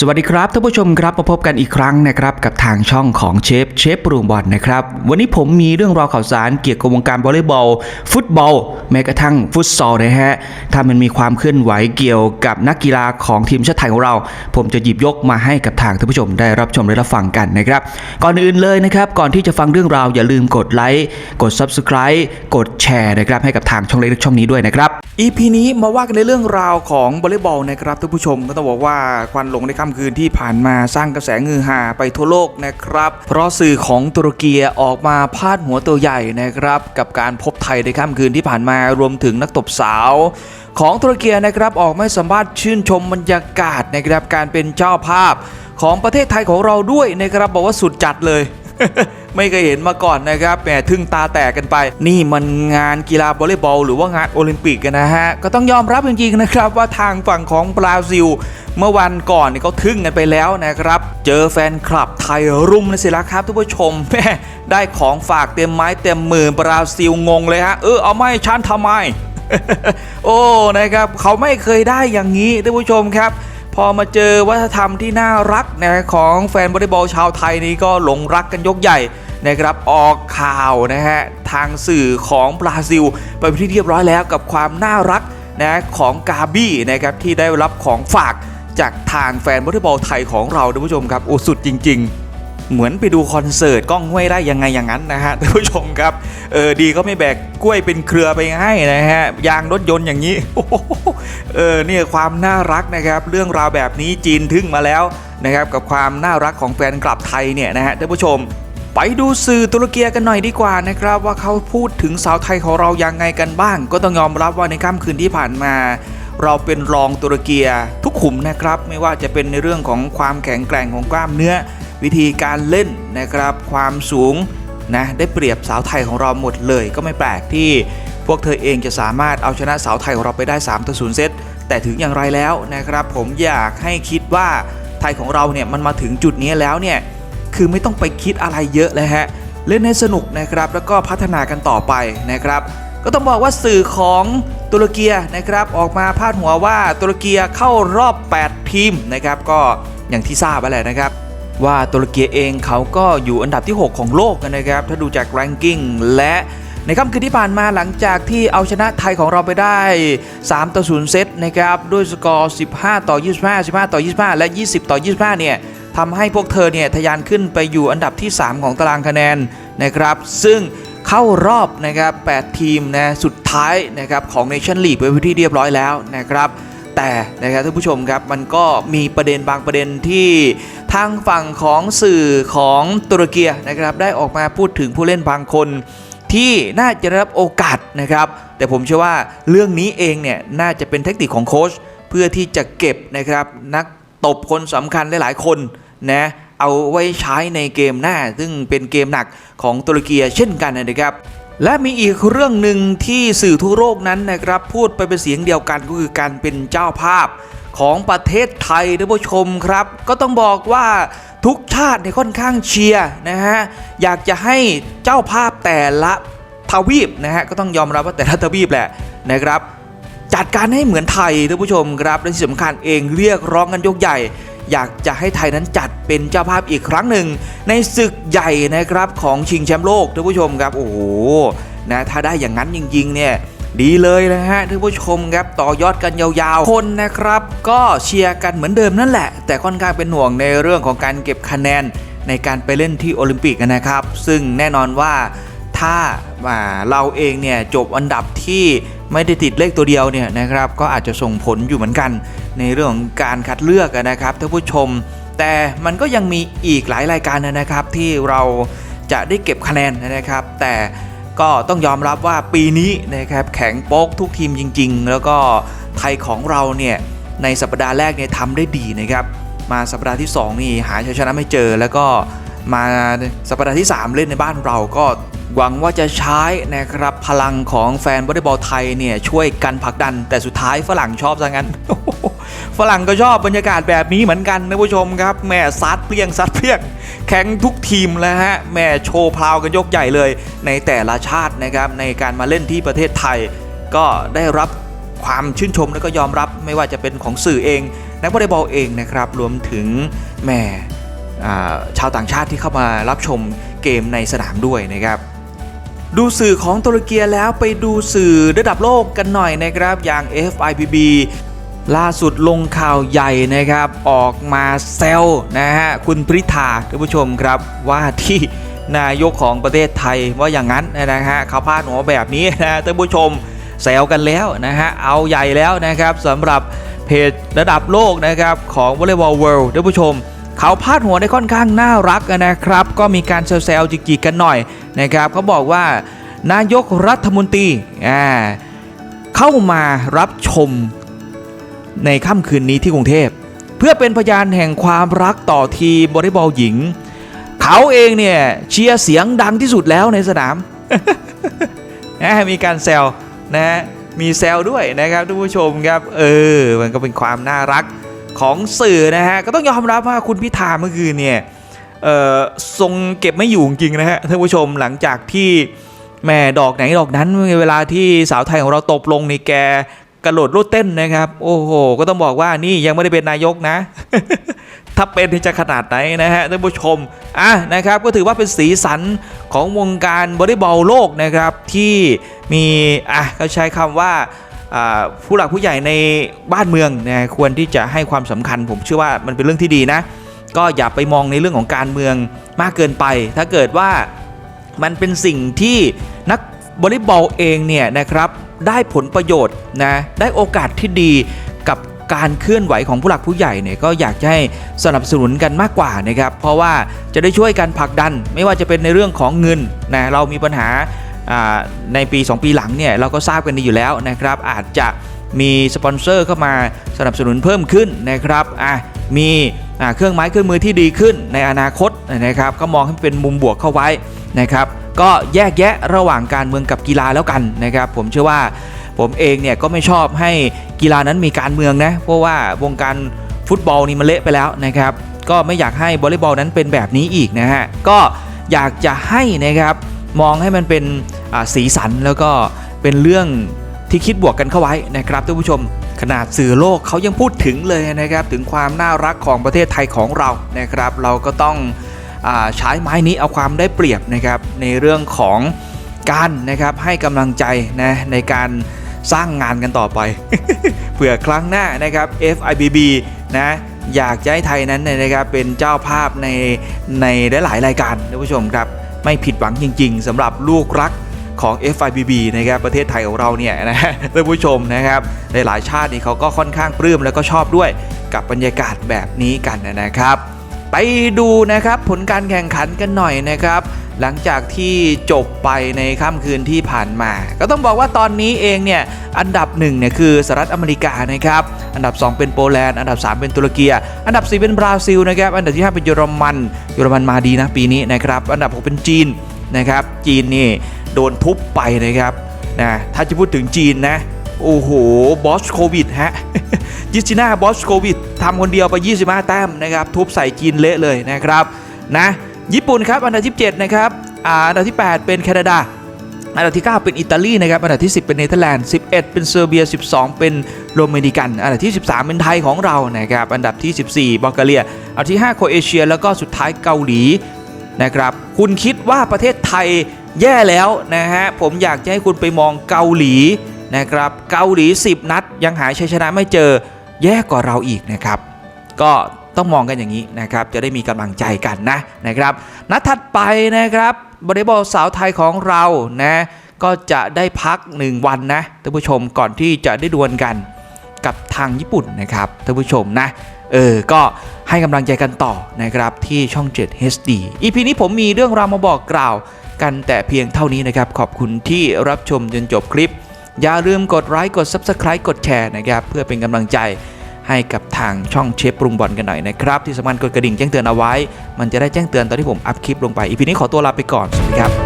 สวัสดีครับท่านผู้ชมครับมาพบกันอีกครั้งนะครับกับทางช่องของเชฟเชฟปรุงบอลนะครับวันนี้ผมมีเรื่องราวข่าวสารเกี่ยวกับวงการวอลเลย์บอล ฟุตบอล แม้กระทั่งฟุตซอลนะฮะถ้ามันมีความเคลื่อนไหวเกี่ยวกับนักกีฬาของทีมชาติไทยของเรา ผมจะหยิบยกมาให้กับทางท่านผู้ชมได้รับชมและรับฟังกันนะครับก่อนอื่นเลยนะครับก่อนที่จะฟังเรื่องราวอย่าลืมกดไลค์กด Subscribe กดแชร์นะครับให้กับทางช่องเล็กช่องนี้ด้วยนะครับ EP นี้มาว่ากันในเรื่องราวของวอลเลย์บอลนะครับท่านผู้ชมก็ต้องบอกว่าควันหลงในค่ำคืนที่ผ่านมาสร้างกระแสงือหาไปทั่วโลกนะครับ เพราะสื่อของตุรกีออกมาพาดหัวตัวใหญ่นะครับ กับการพบไทยในค่ำคืนที่ผ่านมารวมถึงนักตบสาวของตุรกีนะครับออกไม่สัมภาษณ์ชื่นชมบรรยากาศนะครับการเป็นเจ้าภาพของประเทศไทยของเราด้วยนะครับบอกว่าสุดจัดเลย ไม่เคยเห็นมาก่อนนะครับแหมทึ่งตาแตกกันไป นี่มันงานกีฬาบอลเลย์บอลหรือว่างานโอลิมปิกกันนะฮะ ก็ต้องยอมรับจริงๆนะครับว่าทางฝั่งของบราซิล เมื่อวันก่อนนี่เขาทึ่งกันไปแล้วนะครับ เจอแฟนคลับไทยรุมนะสิละครับทุกผู้ชมแม่ได้ของฝากเต็มไม้เต็มมือบราซิลงงเลยฮะเออเอาไม่ฉันทำไม โอ้นะครับเขาไม่เคยได้อย่างนี้ท่านผู้ชมครับ พอมาเจอวัฒนธรรมที่น่ารักนะของแฟนวอลเลย์บอลชาวไทยนี้ก็หลงรักกันยกใหญ่นะครับออกข่าวนะฮะทางสื่อของบราซิล ไปที่เรียบร้อยแล้วกับความน่ารักนะของกาบี้นะครับที่ได้รับของฝากจากทางแฟนวอลเลย์บอลไทยของเราท่านผู้ชมครับโอ้สุดจริง ๆ เหมือนไปดูคอนเสิร์ตกล้องห้วยได้ยังไงอย่างนั้นนะฮะท่านผู้ชมครับเออดีก็ไม่แบกกล้วยเป็นเครือไปให้นะฮะยางรถยนต์อย่างนี้โอ้โหเออเนี่ยความน่ารักนะครับ เรื่องราวแบบนี้จีนทึ่งมาแล้วนะครับกับความน่ารักของแฟนคลับไทยเนี่ยนะฮะท่านผู้ชมไปดูสื่อตุรกีกันหน่อยดีกว่านะครับว่าเขาพูดถึงสาวไทยของเรายังไงกันบ้าง ก็ต้องยอมรับว่าในค่ำคืนที่ผ่านมา เราเป็นรองตุรกีทุกขุมนะครับ ไม่ว่าจะเป็นในเรื่องของความแข็งแกร่งของกล้ามเนื้อ วิธีการเล่นนะครับความสูงนะได้เปรียบสาวไทยของเราหมดเลย ก็ไม่แปลกที่พวกเธอเองจะสามารถเอาชนะสาวไทยของเราไปได้3ต่อ0เซตแต่ถึงอย่างไรแล้วนะครับ ผมอยากให้คิดว่าไทยของเราเนี่ยมันมาถึงจุดนี้แล้วเนี่ยคือไม่ต้องไปคิดอะไรเยอะเลยฮะเล่นให้สนุกนะครับ แล้วก็พัฒนากันต่อไปนะครับ ก็ต้องบอกว่าสื่อของตุรกีนะครับ ออกมาพาดหัวว่าตุรกีเข้ารอบ 8 ทีมนะครับ ก็อย่างที่ทราบไปแหละนะครับ ว่าตุรกีเองเขาก็อยู่อันดับที่ 6 ของโลกนะครับ ถ้าดูจากแรงกิ้งและในค่ำคืนที่ผ่านมาหลังจากที่เอาชนะไทยของเราไปได้ 3 ต่อ 0 เซตนะครับ ด้วยสกอร์ 15 ต่อ 25 15 ต่อ 25 และ 20 ต่อ 25 เนี่ยทำให้พวกเธอเนี่ยทะยานขึ้นไปอยู่อันดับที่ 3 ของตารางคะแนนนะครับ ซึ่งเข้ารอบนะครับ 8 ทีมนะสุดท้ายนะครับของ Nation League ไปเป็นที่เรียบร้อยแล้วนะครับ แต่นะครับท่านผู้ชมครับมันก็มีประเด็นบางประเด็นที่ทางฝั่งของสื่อของตุรกีนะครับได้ออกมาพูดถึงผู้เล่นบางคนที่น่าจะได้รับโอกาสนะครับ แต่ผมเชื่อว่าเรื่องนี้เองเนี่ยน่าจะเป็นเทคนิคของโค้ชเพื่อที่จะเก็บนะครับนักตบคนสำคัญหลาย ๆ คนนะเอาไว้ใช้ในเกมหน้า ซึ่งเป็นเกมหนักของตุรกีเช่นกันนะครับ และมีอีกเรื่องหนึ่งที่สื่อทั่วโลกนั้นนะครับ พูดไปเป็นเสียงเดียวกันก็คือการเป็นเจ้าภาพของประเทศไทยท่านผู้ชมครับ ก็ต้องบอกว่าทุกชาติเนี่ยค่อนข้างเชียร์นะฮะอยากจะให้เจ้าภาพแต่ละทวีปนะฮะก็ต้องยอมรับว่าแต่ละทวีปแหละนะครับ จัดการให้เหมือนไทยท่านผู้ชมครับและที่สำคัญเองเรียกร้องกันยกใหญ่ อยากจะให้ไทยนั้นจัดเป็นเจ้าภาพอีกครั้งหนึ่ง ในศึกใหญ่นะครับของชิงแชมป์โลกท่านผู้ชมครับโอ้โหนะถ้าได้อย่างนั้นจริงๆเนี่ยดีเลยนะฮะท่านผู้ชมครับต่อยอดกันยาวๆ คนนะครับ ก็เชียร์กันเหมือนเดิมนั่นแหละ แต่ค่อนข้างเป็นห่วงในเรื่องของการเก็บคะแนนในการไปเล่นที่โอลิมปิกนะครับ ซึ่งแน่นอนว่าถ้าาเราเองเนี่ยจบอันดับที่ไม่ได้ติดเลขตัวเดียวเนี่ยนะครับ ก็อาจจะส่งผลอยู่เหมือนกัน ในเรื่องของการคัดเลือกนะครับท่านผู้ชม แต่มันก็ยังมีอีกหลายรายการนะครับ ที่เราจะได้เก็บคะแนนนะครับ แต่ก็ต้องยอมรับว่าปีนี้นะครับแข็งโป๊กทุกทีมจริง ๆ แล้วก็ไทยของเราเนี่ยในสัปดาห์แรกเนี่ยทำได้ดีนะครับ มาสัปดาห์ที่ 2 นี่หาชัยชนะไม่เจอ แล้วก็มาสัปดาห์ที่ 3 เล่นในบ้านเราก็หวังว่าจะใช้นะครับพลังของแฟนวอลเลย์บอลไทยเนี่ยช่วยกันผลักดัน แต่สุดท้ายฝรั่งชอบซะงั้น ฝรั่งก็ชอบบรรยากาศแบบนี้เหมือนกันนะผู้ชมครับแม่ซัดเปรี้ยงซัดเปรี้ยงแข่งทุกทีมแล้วฮะแม่โชว์พราวกันยกใหญ่เลย ในแต่ละชาตินะครับในการมาเล่นที่ประเทศไทย ก็ได้รับความชื่นชมและก็ยอมรับไม่ว่าจะเป็นของสื่อเอง นักวอลเลย์บอลเองนะครับรวมถึงแม่ชาวต่างชาติที่เข้ามารับชมเกมในสนามด้วยนะครับดูสื่อของตุรกีแล้วไปดูสื่อระดับโลกกันหน่อยนะครับ อย่าง FIPB ล่าสุดลงข่าวใหญ่นะครับ ออกมาแซวนะฮะคุณพริธาท่านผู้ชมครับว่าที่นายกของประเทศไทยว่าอย่างนั้นนะฮะเขาพาดหัวแบบนี้นะท่านผู้ชมแซวกันแล้วนะฮะเอาใหญ่แล้วนะครับสำหรับเพจระดับโลกนะครับของ Volleyball World ท่านผู้ชม เขาพาดหัวได้ค่อนข้างน่ารักนะครับ ก็มีการแซวๆจิกๆกันหน่อยนะครับเขาบอกว่านายกรัฐมนตรีอ่าเข้ามารับชม ในค่ำคืนนี้ที่กรุงเทพ เพื่อเป็นพยานแห่งความรักต่อทีมวอลเลย์บอลหญิง เขาเองเนี่ยเชียร์เสียงดังที่สุดแล้วในสนามนะมีการแซวนะ มีแซวด้วยนะครับทุกผู้ชมครับ เออ มันก็เป็นความน่ารักของสื่อนะฮะ ก็ต้องยอมรับว่าคุณพิธาเมื่อคืนเนี่ยเออทรงเก็บไม่อยู่จริงนะฮะท่านผู้ชมหลังจากที่แม่ดอกไหนดอกนั้นเวลาที่สาวไทยของเราตบลงในแก กระโดดโลดเต้นนะครับ โอ้โห ก็ต้องบอกว่านี่ยังไม่ได้เป็นนายกนะ ถ้าเป็นที่จะขนาดไหนนะฮะท่านผู้ชมอะนะครับก็ถือว่าเป็นสีสันของวงการวอลเลย์บอลโลกนะครับที่มีอะเขาใช้คำว่าอ่าผู้หลักผู้ใหญ่ในบ้านเมืองนะควรที่จะให้ความสำคัญ ผมเชื่อว่ามันเป็นเรื่องที่ดีนะ ก็อย่าไปมองในเรื่องของการเมืองมากเกินไป ถ้าเกิดว่ามันเป็นสิ่งที่นักวอลเลย์บอลเองเนี่ยนะครับ ได้ผลประโยชน์นะได้โอกาสที่ดีกับการเคลื่อนไหวของผู้หลักผู้ใหญ่เนี่ยก็อยากจะให้สนับสนุนกันมากกว่านะครับ เพราะว่าจะได้ช่วยกันผลักดัน ไม่ว่าจะเป็นในเรื่องของเงินนะเรามีปัญหาในปี 2 ปีหลังเนี่ยเราก็ทราบกันดีอยู่แล้วนะครับ อาจจะมีสปอนเซอร์เข้ามาสนับสนุนเพิ่มขึ้นนะครับอะมีเครื่องไม้เครื่องมือที่ดีขึ้นในอนาคตนะครับ ก็มองให้เป็นมุมบวกเข้าไว้นะครับ ก็แยกแยะระหว่างการเมืองกับกีฬาแล้วกันนะครับผมเชื่อว่าผมเองเนี่ยก็ไม่ชอบให้กีฬานั้นมีการเมืองนะเพราะว่าวงการฟุตบอลนี่มันเละไปแล้วนะครับก็ไม่อยากให้วอลเลย์บอลนั้นเป็นแบบนี้อีกนะฮะก็อยากจะให้นะครับมองให้มันเป็นสีสันแล้วก็เป็นเรื่องที่คิดบวกกันเข้าไว้นะครับท่านผู้ชมขนาดสื่อโลกเขายังพูดถึงเลยนะครับ ถึงความน่ารักของประเทศไทยของเรานะครับ เราก็ต้อง ใช้ไม้นี้เอาความได้เปรียบนะครับในเรื่องของการนะครับให้กำลังใจนะในการสร้างงานกันต่อไป เผื่อครั้งหน้านะครับ FIBB นะอยากจะให้ไทยนั้นนยนะครับเป็นเจ้าภาพในในหลายๆรายการท่านผู้ชมครับ ไม่ผิดหวังจริง ๆสำหรับลูกรักของ FIBB นะครับประเทศไทยของเราเนี่ยนะท่านผู้ชมนะครับหลายๆชาตินี่เขาก็ค่อนข้างปลื้มแล้วก็ชอบด้วยกับบรรยากาศแบบนี้กันนะครับ ไปดูนะครับผลการแข่งขันกันหน่อยนะครับ หลังจากที่จบไปในค่ำคืนที่ผ่านมา ก็ต้องบอกว่าตอนนี้เองเนี่ยอันดับ1เนี่ยคือสหรัฐอเมริกานะครับอันดับ 2 เป็นโปแลนด์อันดับ 3 เป็นตุรกีอันดับ 4 เป็นบราซิลนะครับอันดับที่ 5 เป็นเยอรมันเยอรมันมาดีนะปีนี้นะครับอันดับ 6 เป็นจีนนะครับจีนนี่โดนทุบไปนะครับนะถ้าจะพูดถึงจีนนะ โอ้โห บอสโควิดฮะยิชิน่าบอสโควิดทำคนเดียวไป 25 แต้มนะครับ ทุบใส่จีนเละเลยนะครับนะญี่ปุ่นครับ อันดับที่7นะครับอันดับที่ 8 เป็นแคนาดา อันดับที่ 9 เป็นอิตาลีนะครับ อันดับที่ 10 เป็นเนเธอร์แลนด์ 11 เป็นเซอร์เบีย 12 เป็นโรมานิกัน อันดับที่ 13 เป็นไทยของเรานะครับ อันดับที่ 14 บัลแกเรีย อันดับที่ 5 โครเอเชีย แล้วก็สุดท้ายเกาหลีนะครับ คุณคิดว่าประเทศไทยแย่แล้วนะฮะ ผมอยากจะให้คุณไปมองเกาหลี นะครับเกาหลี 10 นัด ยังหาชัยชนะไม่เจอแย่กว่าเราอีกนะครับ ก็ต้องมองกันอย่างนี้นะครับ จะได้มีกำลังใจกันนะนะครับ นัดถัดไปนะครับบอลเลย์บอลสาวไทยของเรานะก็จะได้พัก 1 วันนะท่านผู้ชมก่อนที่จะได้ดวลกันกับทางญี่ปุ่นนะครับท่านผู้ชมนะเออก็ให้กำลังใจกันต่อนะครับที่ช่อง 7 HD EP นี้ผมมีเรื่องราวมาบอกกล่าวกันแต่เพียงเท่านี้นะครับ ขอบคุณที่รับชมจนจบคลิป อย่าลืมกดไลค์กด Subscribe กดแชร์นะครับเพื่อเป็นกำลังใจให้กับทางช่องเชฟปรุงบอลกันหน่อยนะครับ ที่สำคัญกดกระดิ่งแจ้งเตือนเอาไว้ มันจะได้แจ้งเตือนตอนที่ผมอัพคลิปลงไปอีพีนี้ขอตัวลาไปก่อน สวัสดีครับ